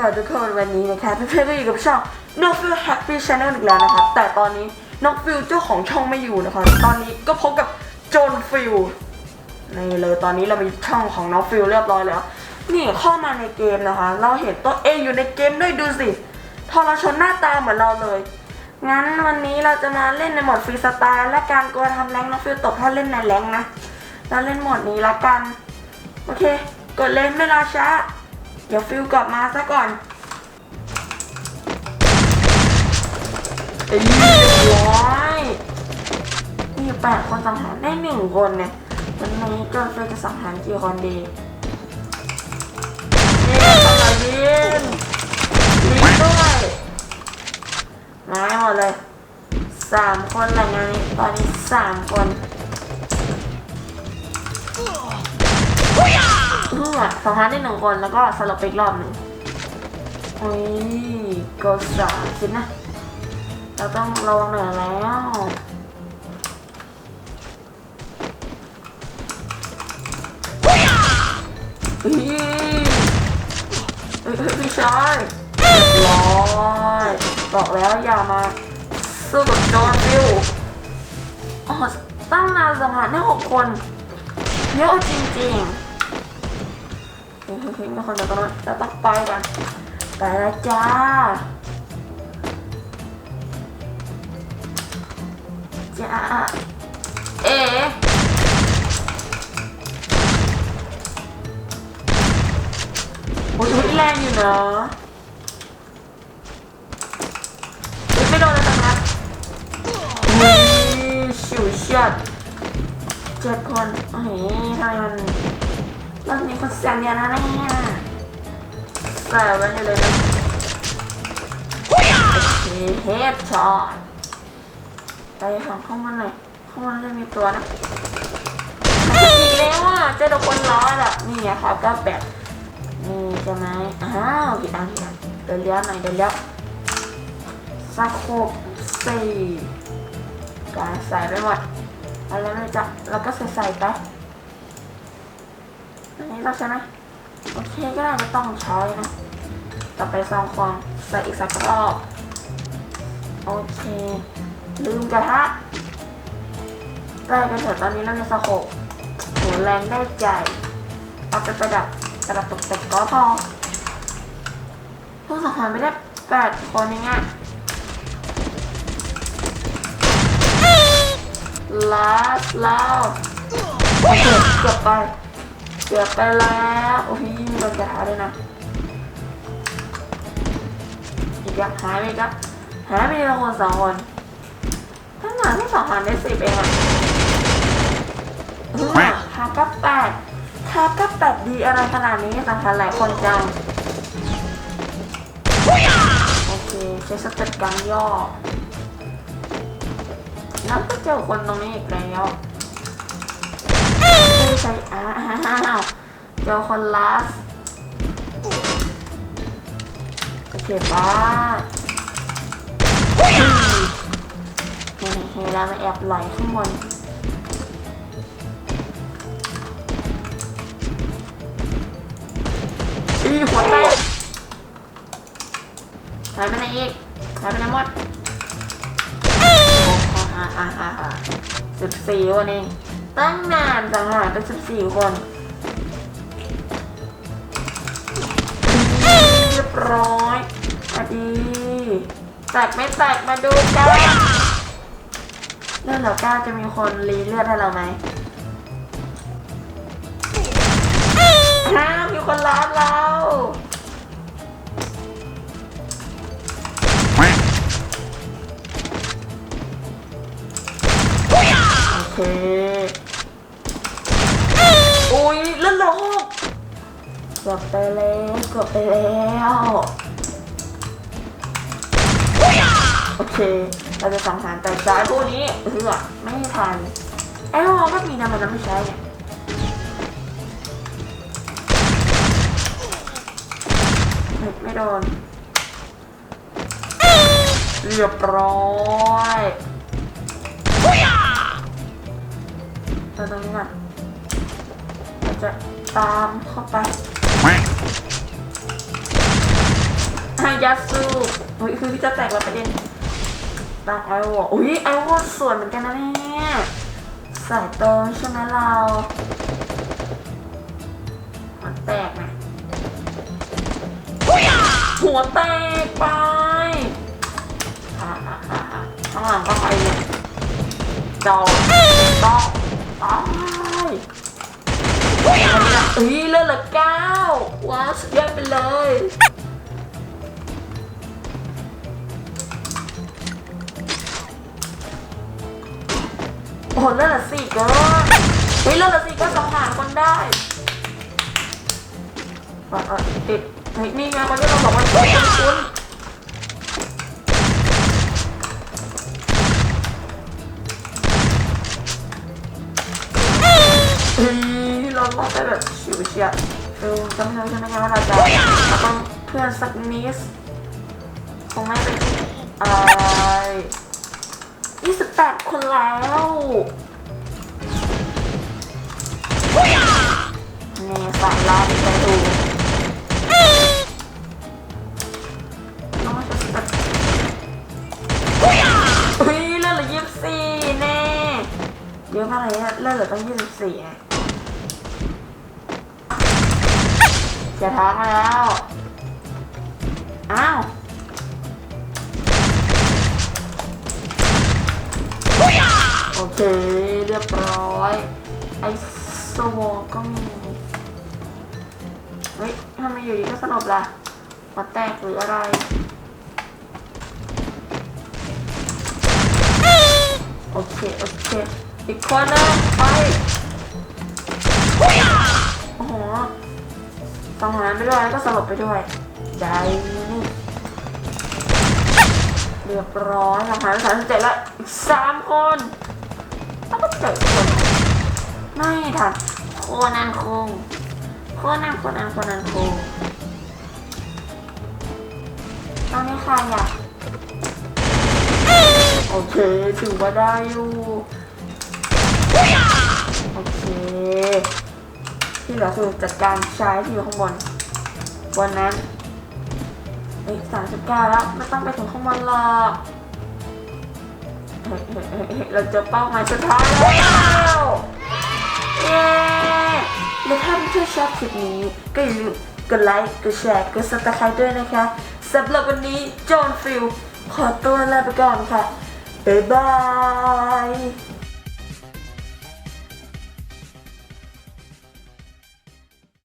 ค่ะทุกคนวันนี้นะคะเพื่อนๆก็อยู่กับช่อง No f e e l Happy Channel อีกแล้วนะคะ แต่ตอนนี้น้องฟิลเจ้าของช่องไม่อยู่นะคะ ตอนนี้ก็พบกับโจนฟิลนี่เลยตอนนี้เรามีช่องของน้องฟิลเรียบร้อยแล้ว นี่เข้ามาในเกมนะคะ เราเห็นตัวเองอยู่ในเกมด้วยดูสิทรชนหน้าตาเหมือนเราเลย งั้นวันนี้เราจะมาเล่นในโหมดฟรีสไตล์และการกลัวทำแรงน้องฟิลตกถ้าเล่นในแรงนะเราเล่นโหมดนี้ละกัน โอเค กดเล่นไม่รอช้า เดี๋ยวฟิลกลับมาซะก่อนเอ้ยเรียบร้อยมีอยู่แปดคนสังหารได้หนึ่งคนเนี่ยวันนี้ก็ฟิลจะสังหารกี่คนดีนี่ทำอะไรดีดีด้วยมาให้หมดเลยสามคนแหละงานนี้ตอนนี้สามคน พื่อสังหารได้หนึ่งคนแล้วก็สลับไปอีกรอบหนึ่งโอ้ยก็สามสินะ เราต้องระวังหน่อยแล้วเฮ้ยพี่ชายร้อยบอกแล้วอย่ามาสู้กับโจรฟิวอ๋อตั้งนานสังหารได้หกคนเยอะจริงๆ เฮ้ยเฮ้ยเฮ้ยมีคนจากตรงนั้นเราต้องไปกันไปแล้วจ้าจ้าเอ๋โอ้ยแรงอยู่นะไม่โดนเลยสักนัดอุ้ยชิวเฉียดเจ็ดคนโอ้ยทำไมมัน รอบนี้คนเสียงเยอะนะเนี่ยใส่ไว้เลยนะโอเคเฮดช็อตไปของข้างบนหน่อยข้างบนจะมีตัวนะอีกแล้วอะเจอแต่คนร้อยละนี่ไงครับก็แบบนี่ใช่ไหมอ้าวผิดอันผิดอันเดินเลี้ยวหน่อยเดินเลี้ยวสะโคบสี่การใส่ไปหมดอะไรไม่จับแล้วก็ใส่ใส่ไป อันนี้เราใช่ไหมโอเคก็ได้ไม่ต้องช้อยนะต่อไปซองควงใส่อีกสักรอบโอเค ลืมกระทะได้กันเถอะตอนนี้เรามีสโคปโหแรงได้ใจเอาไปประดับประดับตกแต่งก็พอผู้สังหารไม่ได้แปดคนเองอะลาสล้วโอเคเกือบไป เกือบไปแล้วโอ้ยโดนกระทะด้วยนะอีกยักหายไปอีกยักหายไปทีละคนสองคนถ้าหนาที่สองพันได้สิบเองอะเออคากับแปดคากับแปดดีอะไรขนาดนี้สำคัญหลายคนจังโอเคใช้สเต็ปการย่อแล้วก็เจอคนตรงนี้อีกแล้วใช่อ้า เจอคนลาสโอเคป้าเฮ้เฮ้แล้วมาแอบไหลข้างบนอีหัวแตกหายไปไหนอีกหายไปไหนหมดอ่าอ่าอ่าอ่าสิบสี่คนเองตั้งนานต่างหากเป็นสิบสี่คน ร้อยอะดีแตกไม่แตกมาดูกันเลือดเหลือเก้าจะมีคนรีเลือดให้เราไหมห้ามมีคนล้านเราโอเค อุ้ยเลือดเหลือหกเกือบไปแล้วเกือบไปแล้วโอเค เราจะสังหารแต่ซ้ายพวกนี้เพื่อไม่ให้ทันไอ้เราก็มีนะมันไม่ใช้เนี่ยไม่โดนเรียบร้อยเราตรงนี้ก่อนเราจะตามเข้าไป ฮายาสุอุ้ยคือพี่จะแตกแล้วประเด็นตามไอวออุ้ยไอวอสวยเหมือนกันนะเนี่ยสายติมใช่ไหมเราหัวแตกไหมหัวแตกไปอ่าอ่าอ่าข้างหลังก็ไปเนี่ยจอจอตา เลย โอ้โหเลือดลือสี่ก็เฮ้ยเลือดลือสี่ก็สองหารคนได้อะอะติดเฮ้ยนี่ไงมันที่เราบอกว่าคุ้นคุ้นเฮ้ยเราต้องไปแบบชิวเฉีย ดเออจำไม่ได้ใช่ไหมคะว่าเราจะเราต้องเพื่อนสักนิดคงไม่เป็นอะไร28คนแล้วนี่สามล้านไปดูน้องจะตัดอุ้ยเลือดเหลือยี่สิบสี่แน่เยอะมากเลยอะเลือดเหลือตั้งยี่สิบสี่ไง จะท้องแล้ว อ้าวโอเค เรียบร้อย ไอโซโวก็มี เฮ้ยทำไมอยู่ดีก็สลบล่ะหัวแตกหรืออะไรโอเค โอเค อีกคนนึงไป ตองหารไปด้วยแล้วก็สลบไปด้วย ได้นี่เรียบร้อยเราหายไปสามสิบเจ็ดล้วอีกสามคนต้องเจ็ดคน ไม่ทันโคนันคงโคนันโคนันโคนันคงตอนนี้ใครอะโอเคถือว่าได้อยู่ โอเค ที่เหลือคือจัดการใชายที่อยู่ข้างบนวันนั้นเอ้ยสามสิบเก้าแล้วไม่ต้องไปถึงข้างบนหรอกเราจะเป้าหมายสุดท้ายแล้วเย้และถ้าเพื่อนชอบคลิปนี้ก็อย่าลืมกดไลค์กดแชร์กดซับสไครต์ด้วยนะคะสำหรับวันนี้จอห์นฟิลขอตัวลาไปก่อนค่ะบ๊ายบาย